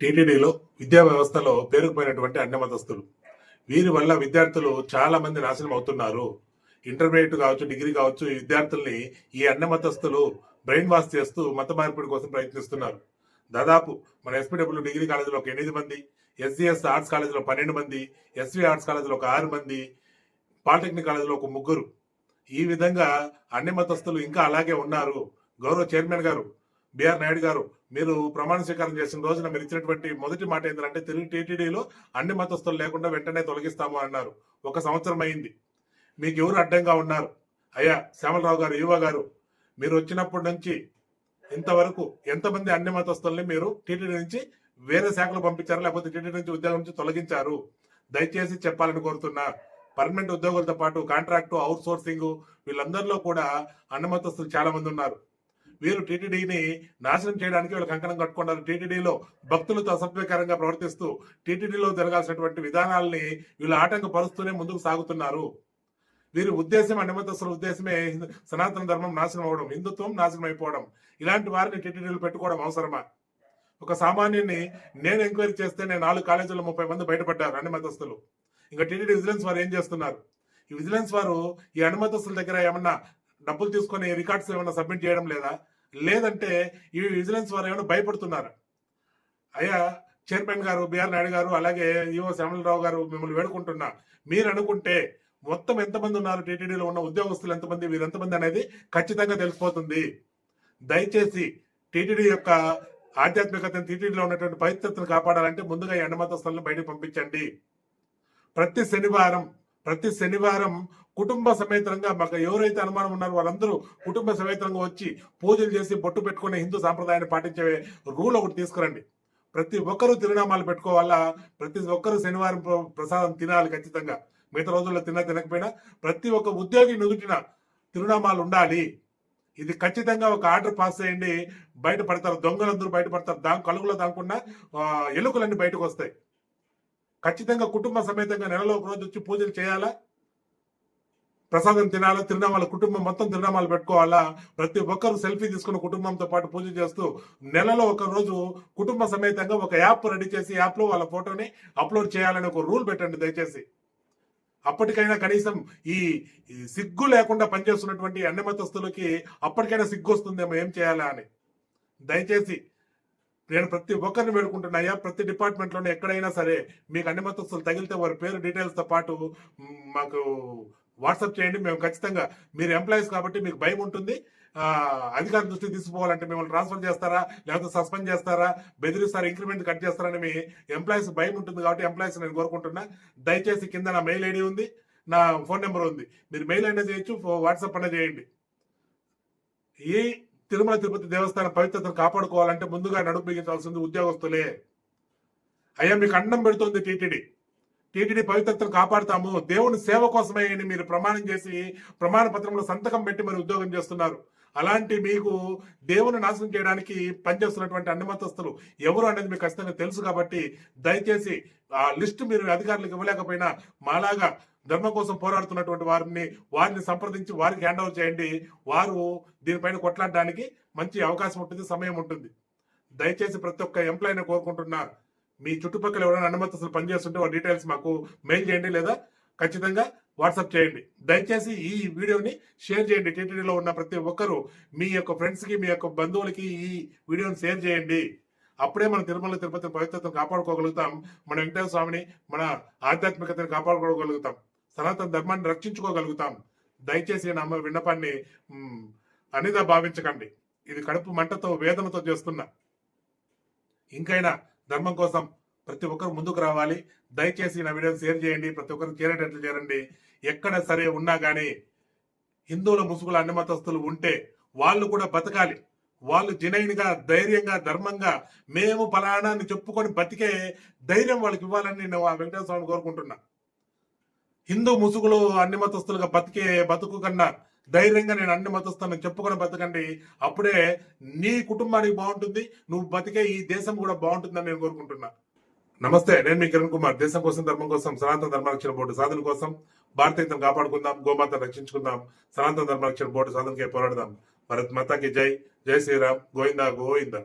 టీటీడీలో విద్యా వ్యవస్థలో పేరుకుపోయినటువంటి అన్యమతస్తులు వీరి వల్ల విద్యార్థులు చాలా మంది నాశనం అవుతున్నారు. ఇంటర్మీడియట్ కావచ్చు డిగ్రీ కావచ్చు ఈ విద్యార్థుల్ని ఈ అన్యమతస్తులు బ్రెయిన్ వాష్ చేస్తూ మత మార్పిడి కోసం ప్రయత్నిస్తున్నారు. దాదాపు మన ఎస్పీడబ్ల్యూ డిగ్రీ కాలేజీలో ఒక ఎనిమిది మంది ఎస్జిఎస్ ఆర్ట్స్ కాలేజీలో పన్నెండు మంది ఎస్వి ఆర్ట్స్ కాలేజీలో ఒక ఆరు మంది పాలిటెక్నిక్ కాలేజీలో ఒక ముగ్గురు. ఈ విధంగా అన్ని మతస్థులు ఇంకా అలాగే ఉన్నారు. గౌరవ చైర్మన్ గారు బిఆర్ నాయుడు గారు మీరు ప్రమాణ స్వీకారం చేసిన రోజున మీరు ఇచ్చినటువంటి మొదటి మాట ఏంటంటే తెలుగు టీటీడీలో అన్ని మతస్థులు లేకుండా వెంటనే తొలగిస్తాము అన్నారు. ఒక సంవత్సరం అయింది. మీకు ఎవరు అడ్డంగా ఉన్నారు? అయ్యా శ్యామలరావు గారు యువ గారు మీరు వచ్చినప్పటి నుంచి ఇంతవరకు ఎంతమంది అన్ని మతస్థుల్ని మీరు టీటీడీ నుంచి వేరే శాఖలు పంపించారు? లేకపోతే టీటీడీ నుంచి ఉద్యోగం నుంచి తొలగించారు? దయచేసి చెప్పాలని కోరుతున్నా. పర్మనెంట్ ఉద్యోగులతో పాటు కాంట్రాక్టు అవుట్ సోర్సింగ్ వీళ్ళందరిలో కూడా అన్నమతస్తులు చాలా మంది ఉన్నారు. వీరు టీటీడీని నాశనం చేయడానికి వీళ్ళు కంకణం కట్టుకున్నారు. టీటీడీలో భక్తులతో అసభ్యకరంగా ప్రవర్తిస్తూ టీటీడీలో జరగాల్సినటువంటి విధానాల్ని వీళ్ళు ఆటంకపరుస్తూనే ముందుకు సాగుతున్నారు. వీరి ఉద్దేశం అన్నమతస్తుల ఉద్దేశమే సనాతన ధర్మం నాశనం అవడం హిందుత్వం నాశనం అయిపోవడం. ఇలాంటి వారిని టీటీడీలు పెట్టుకోవడం అవసరమా? ఒక సామాన్యుని నేను ఎంక్వైరీ చేస్తే నేను నాలుగు కాలేజీల్లో ముప్పై మంది బయటపడ్డారు అన్ని మతస్థులు ఇంకా టీటీడీ విజిలెన్స్ వారు ఏం చేస్తున్నారు? ఈ విజిలెన్స్ వారు ఈ అనుమతస్తుల దగ్గర ఏమన్నా డబ్బులు తీసుకునే రికార్డ్స్ ఏమైనా సబ్మిట్ చేయడం లేదా? లేదంటే ఈ విజిలెన్స్ వారు ఏమైనా భయపడుతున్నారా? అయ్యా చైర్మన్ గారు బిఆర్ నాయుడు గారు అలాగే ఈఓ శ్యామలరావు గారు మిమ్మల్ని వేడుకుంటున్నా. మీరు అనుకుంటే మొత్తం ఎంతమంది ఉన్నారు? టీటీడీలో ఉన్న ఉద్యోగస్తులు ఎంతమంది? వీరు ఎంతమంది అనేది ఖచ్చితంగా తెలిసిపోతుంది. దయచేసి టీటీడీ యొక్క ఆధ్యాత్మికతను టీటీడీలో ఉన్నటువంటి పవిత్రతను కాపాడాలంటే ముందుగా ఈ ఎండమతస్థలను బయటకు పంపించండి. ప్రతి శనివారం ప్రతి శనివారం కుటుంబ సమేతంగా మాకు ఎవరైతే అనుమానం ఉన్నారో వాళ్ళందరూ కుటుంబ సమేతంగా వచ్చి పూజలు చేసి బొట్టు పెట్టుకునే హిందూ సాంప్రదాయాన్ని పాటించే రూల్ ఒకటి తీసుకురండి. ప్రతి ఒక్కరూ తిరునామాలు పెట్టుకోవాలా? ప్రతి ఒక్కరూ శనివారం ప్రసాదం తినాలి ఖచ్చితంగా. మిగతా రోజుల్లో తిన్నా తినకపోయినా ప్రతి ఒక్క ఉద్యోగి నుదుటిన తిరునామాలు ఉండాలి. ఇది ఖచ్చితంగా ఒక ఆర్డర్ పాస్ చేయండి. బయటపడతారు దొంగలందరూ బయటపడతారు దా కలుగులో దాకుండా ఎలుకలన్నీ బయటకు వస్తాయి. ఖచ్చితంగా కుటుంబ సమేతంగా నెలలో ఒక రోజు వచ్చి పూజలు చేయాలా? ప్రసాదం తినాలా తిరునామాలు కుటుంబం మొత్తం తిరునామాలు పెట్టుకోవాలా? ప్రతి ఒక్కరు సెల్ఫీ తీసుకున్న కుటుంబంతో పాటు పూజ చేస్తూ నెలలో ఒక రోజు కుటుంబ సమేతంగా ఒక యాప్ రెడీ చేసి యాప్లో వాళ్ళ ఫోటోని అప్లోడ్ చేయాలని ఒక రూల్ పెట్టండి దయచేసి. అప్పటికైనా కనీసం ఈ సిగ్గు లేకుండా పనిచేస్తున్నటువంటి అన్ని మతస్థులకి అప్పటికైనా సిగ్గు వస్తుందేమో ఏం చేయాలా అని. దయచేసి నేను ప్రతి ఒక్కరిని వేడుకుంటున్నా ప్రతి డిపార్ట్మెంట్లోనే ఎక్కడైనా సరే మీకు అన్ని మతస్థులు తగిలితే వారి పేరు డీటెయిల్స్తో పాటు మాకు వాట్సాప్ చేయండి మేము ఖచ్చితంగా మీరు ఎంప్లాయీస్ కాబట్టి మీకు భయం ఉంటుంది. అధికార దృష్టికి తీసుకోవాలంటే మిమ్మల్ని ట్రాన్స్ఫర్ చేస్తారా లేకపోతే సస్పెండ్ చేస్తారా బెదిరిస్తారా ఇంక్రిమెంట్ కట్ చేస్తారని మీ ఎంప్లాయీస్ భయం ఉంటుంది కాబట్టి ఎంప్లాయీస్ నేను కోరుకుంటున్నా. దయచేసి కింద నా మెయిల్ ఐడి ఉంది నా ఫోన్ నెంబర్ ఉంది. మీరు మెయిల్ అయినా చేయొచ్చు వాట్సాప్ అయినా చేయండి. ఈ తిరుమల తిరుపతి దేవస్థానం పవిత్రతను కాపాడుకోవాలంటే ముందుగా నడుపు బిగించాల్సింది ఉద్యోగస్తులే. అయ్యా మీకు అండం పెడుతుంది టీటీడీ. టీటీడీ పవిత్రతను కాపాడుతాము. దేవుని సేవ కోసమే అని మీరు ప్రమాణం చేసి ప్రమాణ పత్రంలో సంతకం పెట్టి మరి ఉద్యోగం చేస్తున్నారు. అలాంటి మీకు దేవుని నాశనం చేయడానికి పనిచేస్తున్నటువంటి అన్ని మతస్థులు ఎవరు అనేది మీకు ఖచ్చితంగా తెలుసు కాబట్టి దయచేసి ఆ లిస్టు మీరు అధికారులకు ఇవ్వలేకపోయినా మాలాగా ధర్మం కోసం పోరాడుతున్నటువంటి వారిని వారిని సంప్రదించి వారికి హ్యాండ్ ఓవర్ చేయండి. వారు దీనిపైన కొట్లాడడానికి మంచి అవకాశం ఉంటుంది సమయం ఉంటుంది. దయచేసి ప్రతి ఒక్క ఎంప్లాయీని కోరుకుంటున్నా మీ చుట్టుపక్కల ఎవరైనా అనుమతిస్తులు పనిచేస్తుంటే వాళ్ళ డీటెయిల్స్ మాకు మెయిల్ చేయండి లేదా ఖచ్చితంగా వాట్సాప్ చేయండి. దయచేసి ఈ వీడియోని షేర్ చేయండి. టీటీడీలో ఉన్న ప్రతి ఒక్కరూ మీ యొక్క ఫ్రెండ్స్కి మీ యొక్క బంధువులకి ఈ వీడియోని షేర్ చేయండి. అప్పుడే మన తిరుమల తిరుపతి పవిత్రతను కాపాడుకోగలుగుతాం. మన వెంకటేశ్వర స్వామిని మన ఆధ్యాత్మికతను కాపాడుకోగలుగుతాం. సనాతన ధర్మాన్ని రక్షించుకోగలుగుతాం. దయచేసి నా విన్నపాన్ని అనిదా భావించకండి. ఇది కడుపు మంటతో వేదనతో చేస్తున్నా. ఇంకైనా ధర్మం కోసం ప్రతి ఒక్కరు ముందుకు రావాలి. దయచేసి నా వీడియో షేర్ చేయండి. ప్రతి ఒక్కరు చేరేటట్లు చేరండి. ఎక్కడ సరే ఉన్నా కానీ హిందువుల ముసుగుల అన్ని మతస్థులు ఉంటే వాళ్ళు కూడా బతకాలి. వాళ్ళు జినైన్గా ధైర్యంగా ధర్మంగా మేము ఫలానా అని చెప్పుకొని బతికే ధైర్యం వాళ్ళకి ఇవ్వాలని నేను ఆ వెంకటేశ్వర కోరుకుంటున్నా. హిందూ ముసుగులు అన్ని మతస్థులుగా బతికే బతుకు కన్నా ధైర్యంగా నేను అన్ని మతస్థులను చెప్పుకొని బతకండి. అప్పుడే నీ కుటుంబానికి బాగుంటుంది నువ్వు బతికే ఈ దేశం కూడా బాగుంటుందని నేను కోరుకుంటున్నా. నమస్తే నేను మీ కిరణ్ కుమార్. దేశం కోసం ధర్మం కోసం సనాతన ధర్మరక్షణ బోర్డు సాధన కోసం భారతీయతను కాపాడుకుందాం గోమాత రక్షించుకుందాం సనాతన ధర్మరక్షణ బోర్డు సాధనకే పోరాడదాం. భరత్ మాతాకి జై. జై శ్రీరామ్. గోవిందా గోవిందా.